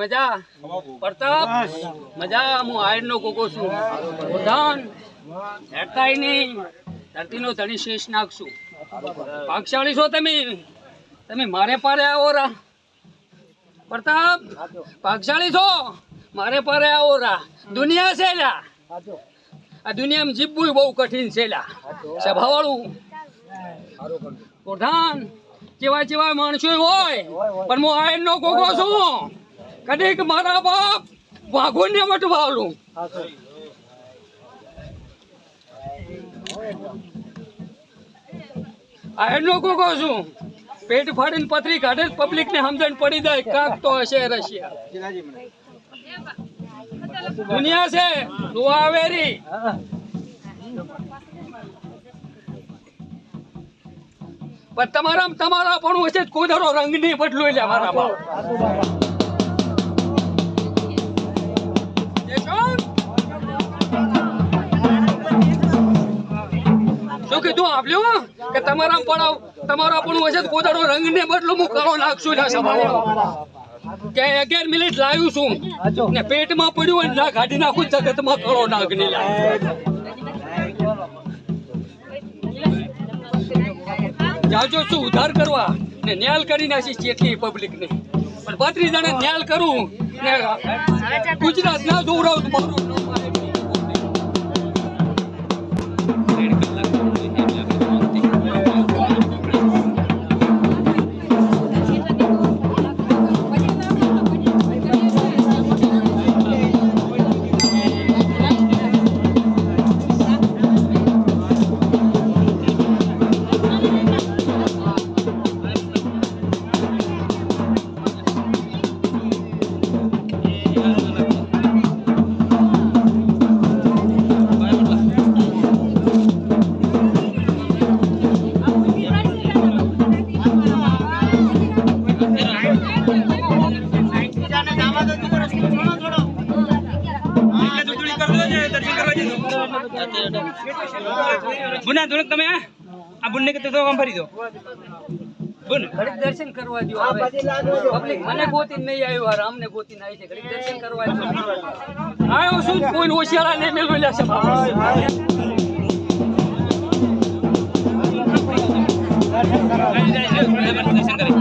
મજા. પ્રતાપ મજા હું આયર નો કોકો છું. પ્રધાન હેડતાય નહીં. ધરતીનો ધણી શેષ નાખશું. ભાગશાળી છો તમે? તમે મારે પારે આવો રા. પ્રતાપ ભાગશાળી છો મારે પારે આવો રા. દુનિયા છે લા. આ દુનિયામાં જીવવું બહુ કઠિન છે લા. સભાવાળું. પ્રધાન જેવા જેવા માણસો હોય પણ હું આયર નો કોકો છું. કદીક મારા બાપ વાઘોને વટવાલું. આયર એનો કોકો છું. પેટ ફાડીને પથરી કાઢે પબ્લિક ને સમજણ પડી જાય, કાક તો હશે રશિયા. દુનિયા છે લુઆવેરી પણ તમારા તમારા પણ હશે કોદરો રંગ નહીં બદલો એટલે મારા બાપ. શું કીધું આપ્યું કે તમારા પડાવ તમારા પણ હશે પોતાનો રંગ ને બદલો હું કરો નાખશું ના સભામાં કે અગિયાર મિનિટ લાવ્યું છું. ને પેટમાં પડ્યું હોય ને ના કાઢી નાખું જગતમાં કાળો નાગ નહીં લાવ્યો જાજો શું ઉધાર કરવા? ને ન્યાલ કરી નાખી જેટલી પબ્લિક ને. પણ બત્રીસ જણા ન્યાલ કરું ને ગુજરાત ના દોરાવું મારું બુના થોડુંક તમે આ બુનને કે તો કામ ફરી દો. બુન. ઘડીક દર્શન કરવા દો પબ્લિક મને ગોતી નહીં આવ્યો આ ગોતી ગોતીને આવી છે. ઘડીક દર્શન કરવા દો આવ્યો શું કોઈ હોશિયારા ને મેળવી લેશે દર્શન કરી.